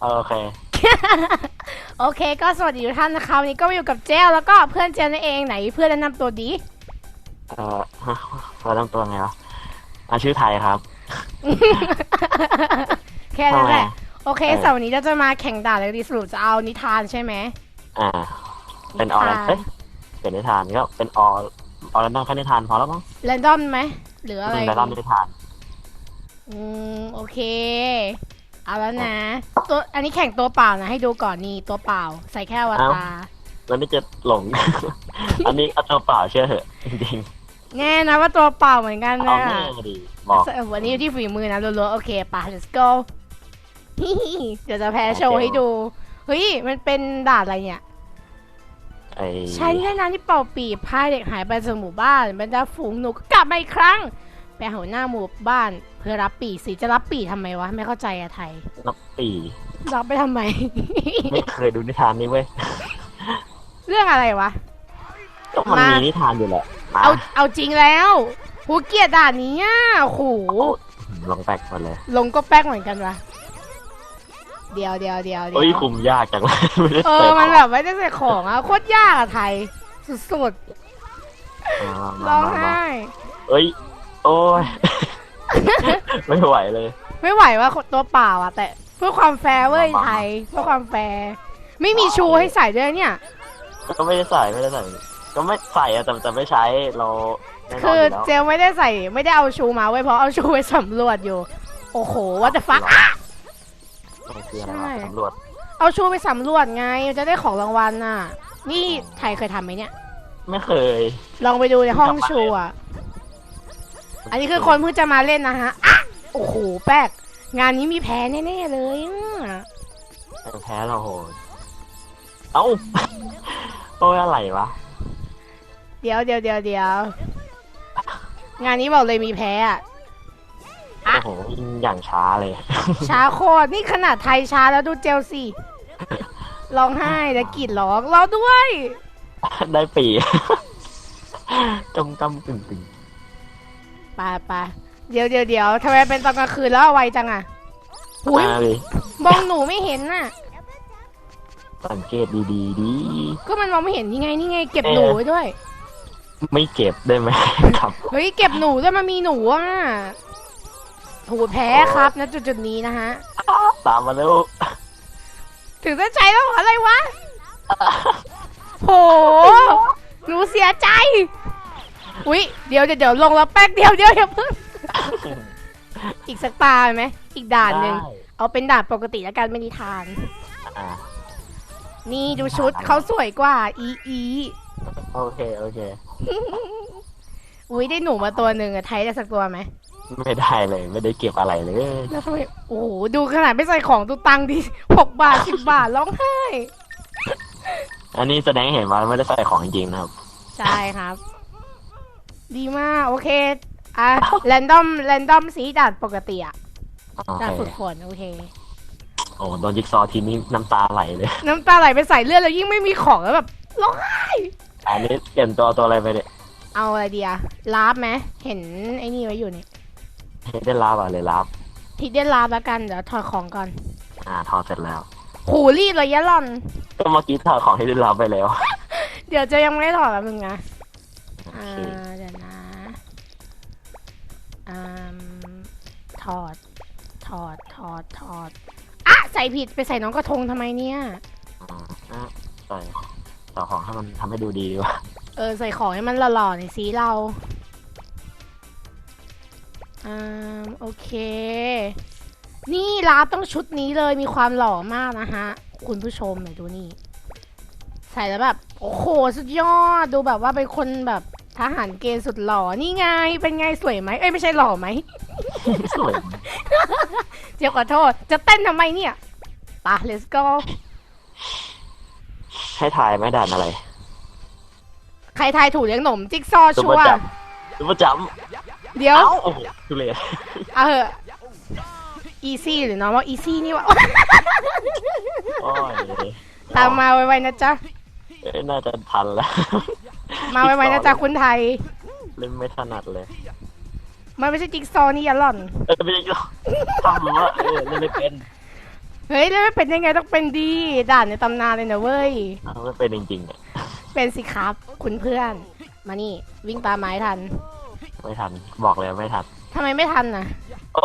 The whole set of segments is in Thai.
โอเค โอเค ก็สวัสดีทุกท่านนะคะวันนี้ก็มาอยู่กับเจลแล้วก็เพื่อนเจลนั่นเองไหนเพื่อนแนะนำตัวดีเอ่อเราต้องตัวไงวะอะชื่อไทยครับ แค่นั้นแหละทำไมโอเคเออสำหรับวันนี้เราจะมาแข่งด่านเลยดีสรุปจะเอานิทานใช่ไหมอ่า เป็นออร์นิทานเอ้ยเป็นนิทานก็เป็นออร์ออร์นั่งแค่นิทานพอแล้วมั้งแรนดอมไหมหรืออะไรแต่เล่านิทาน อืมโอเค เอาแล้วนะ ตัวอันนี้แข่งตัวเปล่านะ ให้ดูก่อนนี่ตัวเปล่า ใส่แค่อวตารแล้วนี่จะหลง อันนี้เอาตัวเปล่าเชื่อเหอะจริงแน่นะว่าตัวเปล่าเหมือนกันๆเอานะแน่ดีบอกวันนี้อยู่ที่ฝีมือนะรัวๆโอเคป่ะ let's go ฮิฮิเดี๋ยวจะแพ้โชว์ให้ดู เฮ้ย มันเป็นด่านอะไรเนี่ย ไอ้ใช้แค่นั้นที่เป่าปีบพาเด็กหายไปจากหมู่บ้านบรรดาฝูงหนูก็กลับมาอีกครั้ง ไปหาหัวหน้าหมู่บ้านเพื่อรับปีกสิจะรับปีกทำไมวะ ไม่เข้าใจอะไทยนับปีรับไปทำไม ไม่เคยดูนิทานนี้เว้ย เรื่องอะไรวะ ก็มันมามีนิทานอยู่แหละมาเอาเอาจริงแล้วหูเกลียดด่านนี้อะโอ้โหลงแปกมาเลยลงก็แป๊กเหมือนกันวะเดี๋ยวเดี๋ยวเดี๋ยวเดี๋ยวเอ้ยคุมยากจังเลยไม่ได้เอใส่อมันขแบบไม่ได้ใส่ของอะโคตรยากอะไทย สุดองมาๆร้องมามาไห้เอ้ย โอ้ย ไม่ไหวเลย ไม่ไหวว่าตัวเปล่าอะแต่ เพื่อความแฟร์เว้ยมามาไทยเพื่อความแฟร์ไม่มีชูให้ใส่ด้วยเนี่ย ก็ไม่ได้ใส่ไม่ได้ใส่ ก็ไม่ใส่อะแต่แต่ไม่ใช้เราแน่นนคืออยู่เจแล้วลไม่ได้ใส่ ไม่ได้เอาชูมาไว้ยเพราะเอาชูไปสำรวจอยู่ โอ้โหว่าจะฟักมันคืออะไรใช่วะสำรวจ เอาชูไปสำรวจไงจะได้ของรางวัลน่ะ นี่ไทยเคยทำไหมเนี่ย ไม่เคย ลองไปดูในห้องชูอะ อันนี้คือคนเพิ่งจะมาเล่นนะฮะอะโอ้โห แป๊ก งานนี้มีแพ้แน่ๆเลยอะแพ้เราโหดเอ้าโอ้ยอะไรวะ เดี๋ยวเดี๋ยวเดี๋ยวเดี๋ยวงานนี้บอกเลยมีแพ้อะโอ้โหวิ่งอย่างช้าเลย ช้าโคตร นี่ขนาดไทยช้าแล้วดูเจลสิร้องไห้แล้วกรีดร้องร้องด้วย ได้ปีจมกำตึงตึง ไปไปเดี๋ยวเดี๋ยวเดี๋ยวทำไมเป็นตอนกลางคืนแล้วเอาไวจังอะหุยมาเลยมองหนูไม่เห็นน่ะ สังเกตดีๆดีก็มันมองไม่เห็นนี่ไงนี่ไง เก็บหนูไว้ด้วย ไม่เก็บได้ไหม ครับ เฮ้ยเก็บหนูด้วยมันมีหนูอะโถูแพ้ครับณจุดจุดๆนี้นะฮะ ตามมาแล้วถึงจะใจแล้วเหรออะไรวะ โห หนูเสียใจ อุ๊ยเดี๋ยวเดี๋ยวเดี๋ยวลงแล้วแป๊กเดียวเดียวอย่าเพิ่งอีกสักตาไหมอีกด่านหนึ่งได้เอาเป็นด่านปกติแล้วกันไม่นิทาน อ่านี่ดูชุดเขาสวยกว่า อีอีโอเคโอเค อุ๊ยได้หนูมาตัวหนึ่งอะไทยได้สักตัวไหมไม่ได้เลยไม่ได้เก็บอะไรเลย แล้วทำไมโอ้โหดูขนาดไม่ใส่ของดูตังค์ดิหกบาทสิบบาทร้องไห้ อันนี้แสดงให้เห็นว่าไม่ได้ใส่ของจริงๆนะครับ ใช่ครับ ดีมาก โอเค อะแรนดอมแรนดอมสีด่านปกติอะโอด่านเคฝึกฝนโอเค โอ้โดนจิ๊กซอว์ทีนี้น้ำตาไหลเลย น้ำตาไหลไปใส่เลือดแล้วยิ่งไม่มีของแล้วแบบร้องไห้อันนี้เปลี่ยนตัวตัวอะไรไปเนี่ยเอาอะไรดีอะลาบไหมเห็นไอ้นี่ไว้อยู่นี่ได้ลาบอะเลยลาบทิดเดนลาบแล้วกันเดี๋ยวถอดของก่อนอ่าถอดเสร็จแล้วหูรีดเลยยะหล่อน ก็เมื่อกี้ถอดของที่ได้ลาบไปแล้ว เดี๋ยวจะยังไม่ได้ถอดแล้วมึงนะโออ่าเคเดี๋ยวนะอ่า ถอด ถอด ถอด ถอด อะ ใส่ผิดไปใส่น้องกระทงทำไมเนี่ยอ่าอะใส่ต่อของให้มันทำให้ดูดีดีวะเออ ใส่ของให้มันหล่อๆหน่อยสิเราอ่าโอเค นี่ลาบต้องชุดนี้เลยมีความหล่อมากนะฮะ คุณผู้ชมหน่อยดูนี่ ใส่แล้วแบบ โอ้โห สุดยอด ดูแบบว่าเป็นคนแบบ ทหารเกณฑ์สุดหล่อนี่ไง เป็นไงสวยไหมเอ้ยไม่ใช่หล่อไหมสวยเดี๋ยวขอโทษ จะเต้นทำไมเนี่ยปะ let's go ให้ถ่ายไหม่ด่านอะไร ใครทายถูกเลี้ยงหนม จิ๊กซอว์ซุปชัเปอวร์ร์จัมซุปเปอร์จัมเดี๋ยว เอ้าโอ้โหทุเรศเอาเหอะ easy หรือ normal easy นี่วะ โอ้ยตามมาไวๆนะจ๊ะ เอ้ยน่าจะทันแล้ว มาไวๆนะจ๊ะคุณไทย เล่นไม่ถนัดเลย มันไม่ใช่จิ๊กซอว์นี่อย่าหล่อน เออไม่ได้ก็ทำหรือว่าเออเล่นไม่เป็นเฮ้ยแล้วไม่เป็นยังไงต้องเป็นดี ด่านในตำนานเลยนะเว้ยเอาไม่เป็นจริงๆอะเป็นสิครับ คุณเพื่อน มานี่ วิ่งตามไม้ทันไม่ทันบอกเลยไม่ทันทำไมไม่ทันน่ะ โอ้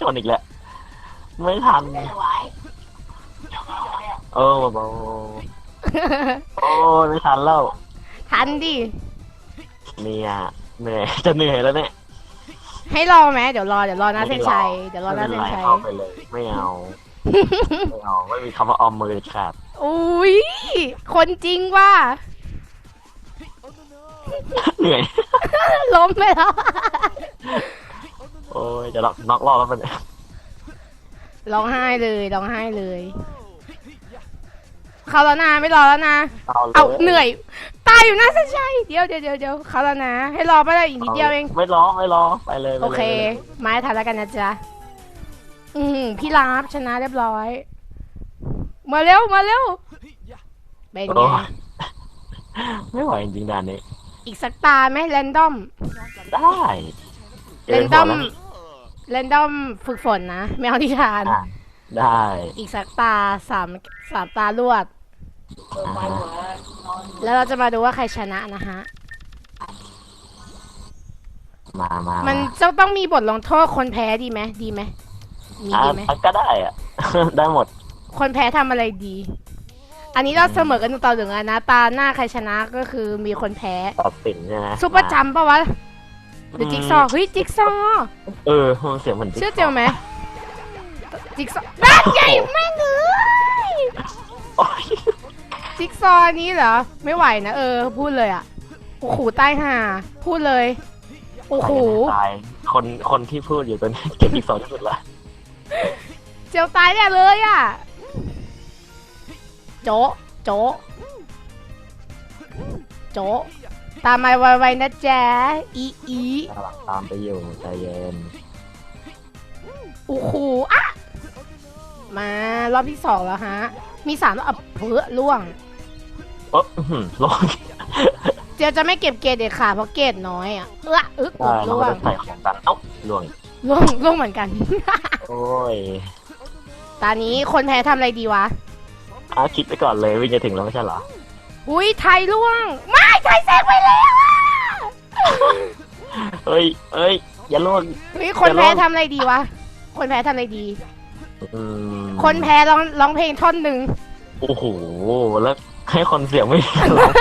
ชนอีกแล้วไม่ทันโอ้เบาๆโอ้ยไม่ทันแล้ว ทันดิเนี่ยเหนื่อยจะเหนื่อยแล้วเนี่ยให้รอไหมเดี๋ยวรอเดี๋ยวรอหน้าเส้นชัยเดี๋ยวรอหน้าเส้นชัยเข้าไปเลย ไม่เอาไม่เอาไม่มีคำว่าออมมือเด็ดขาดอุ้ยคนจริงว่าเหนื่อยล้มไปแล้วโอ้ยจะล็อกน็อกรอบแล้วมันยร้องไห้เลยร้องไห้เลยเขาแล้วนะไม่รอแล้วนะเอาเลยเอาเหนื่อย ตายอยู่หน้าเส้นชัยเดี๋ยวเดี๋ยวเดี๋ยวเดี๋ยวเขาแล้วนะ ให้รอไปเลยอีกนิดเดียวเอง ไม่รอไม่รอไปเลยไปลยโอเค ไม้ทันแล้วกันนะจ๊ะ อืมพี่ลาบชนะเรียบร้อย มาเร็ว มาเร็วเป็นโอ้ไงยไม่ไหวจริงๆด่านนี้ อีกสักตาไหมแรนดอม ได้เรนดอม เรนดอมฝึกฝนนะ แมวที่ทานอะได้อีกสักตาสามสามตารวด อ่าฮะ แล้วเราจะมาดูว่าใครชนะนะฮะ มามามันมาจะต้องมีบทลงโทษคนแพ้ดีไหมดีไหมมีอะดีไหม ก็ได้อะได้หมด คนแพ้ทำอะไรดี อันนี้เราเสมอกันต่อหนึ่งอะนะ ตาหน้าใครชนะก็คือมีคนแพ้ ตัดสินใช่ไหมซุปเปอร์จัมป์ปะวะ หรือจิ๊กซอว์เฮ้ย จิ๊กซอว์เออมันเสียงเหมือนเชื่อเจียวไหมจิ๊กซอว์นั่นไงแม่งเอ้ยโอ้ย จิ๊กซอว์อันนี้เหรอ ไม่ไหวนะ เออ พูดเลยอะโอ้โหใต้ห่า พูดเลย โอ้โห ตายคนคนที่พูดอยู่ตอนนี้เก็บอีกสองที่สุดละเจียวตายแน่เลยอะโจะโจะโจะตามมาไวๆนะจ๊ะอีอีกำลังตามไปอยู่ใจเย็นโอ้โหอะมารอบที่สองแล้วฮะ มีสามแล้วอะเพื่อล่วง เอออื้อหือลงเจียวจะไม่เก็บเกรดเด็ดขาดเพราะเกรดน้อยอะเอออึกได้เราล่วก็งจะใส่ของกันเอ้าล่วงล่วงล่วงเหมือนกัน โอ้ยตอนนี้คนแพ้ทำอะไรดีวะ อาคิดไปก่อนเลยวิ่งจะถึงแล้วไม่ใช่เหรออุ้ยไทยล่วง ไม่ไทยแซงไปแล้วอะเอ้ยเอ้ยอย่าล่วงเฮ้ยคนแพ้ทำอะไรดีวะ คนแพ้ทำอะไรดี อืมคนแพ้ร้องร้องเพลงท่อนหนึ่งโอ้โหแล้ว ให้คนเสียงไม่ดีร้อง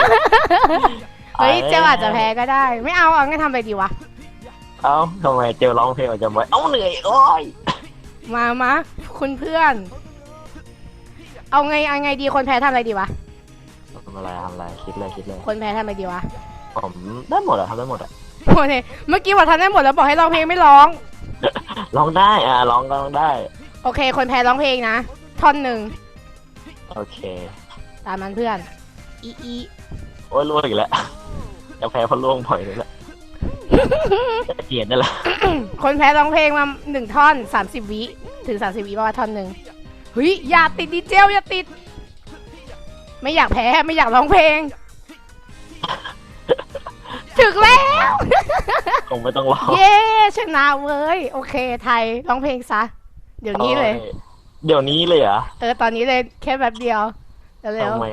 เฮ้ยเจียวอาจจะแพ้ก็ได้ ไม่เอาเอางั้นทำอะไรดีวะ เอ้าทำไมเจอร้องเพลงออกจะบ่อยเอ้าเหนื่อยโอ้ยมามาคุณเพื่อน เอาไงเอาไงดีคนแพ้ทำอะไรดีวะ ทำอะไรทำอะไรคิดเลยคิดเลยคนแพ้ทำอะไรดีวะผมได้หมดอะทำได้หมดอะโอเคเมื่อกี้บอกทำได้หมดแล้วบอกให้ร้องเพลงไม่ร้อง ร้องได้อะร้องก็ร้องได้ โอเค คนแพ้ร้องเพลงนะ ท่อนหนึ่งโอเคตามมันเพื่อน อีอีโอ้ยล่วงอีกแล้วจะแพ้เพราะล่วงบ่อยเลยแหละจะเกลียดนั่นแหละคนแพ้ร้องเพลงมาหนึ่งท่อนสามสิบวิถึงสามสิบวิประมาณท่อนหนึ่งเฮ้ยอย่าติดดีเจลอย่าติด ไม่อยากแพ้ไม่อยากร้องเพลง ถึงแล้ว คงไม่ต้องร้องเย้ชนะเว้ย โอเค ไทยร้องเพลงซะ เดี๋ยวนี้เลยโอ้เดี๋ยวนี้เลยเหรอ เออ ตอนนี้เลยแค่แบบเดียว เร็วทำไม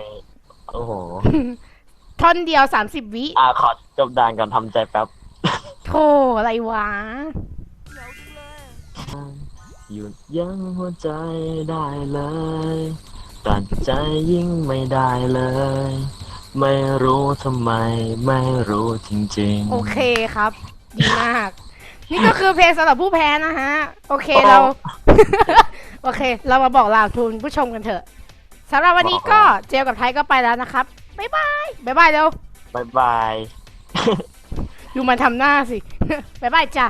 โอ้โหๆท่อนเดียวสามสิบวิ อะขอจบดานก่อนทำใจแป๊บโธ่อะไรวะ หยุดยั้งหัวใจได้เลยตัดใจยิ่งไม่ได้เลย ไม่รู้ทำไม ไม่รู้จริงๆ โอเคครับ ดีมาก นี่ก็คือเพลงสำหรับผู้แพ้นะฮะ โอเคโอ้เรา โอเค เรามาบอกลาทุนผู้ชมกันเถอะ สำหรับวันนี้ก็เจลกับไทยก็ไปแล้วนะครับบ๊ายบายบ๊ายบายเร็วบายบาย ดูมันทำหน้าสิ บ๊ายบายจ้ะ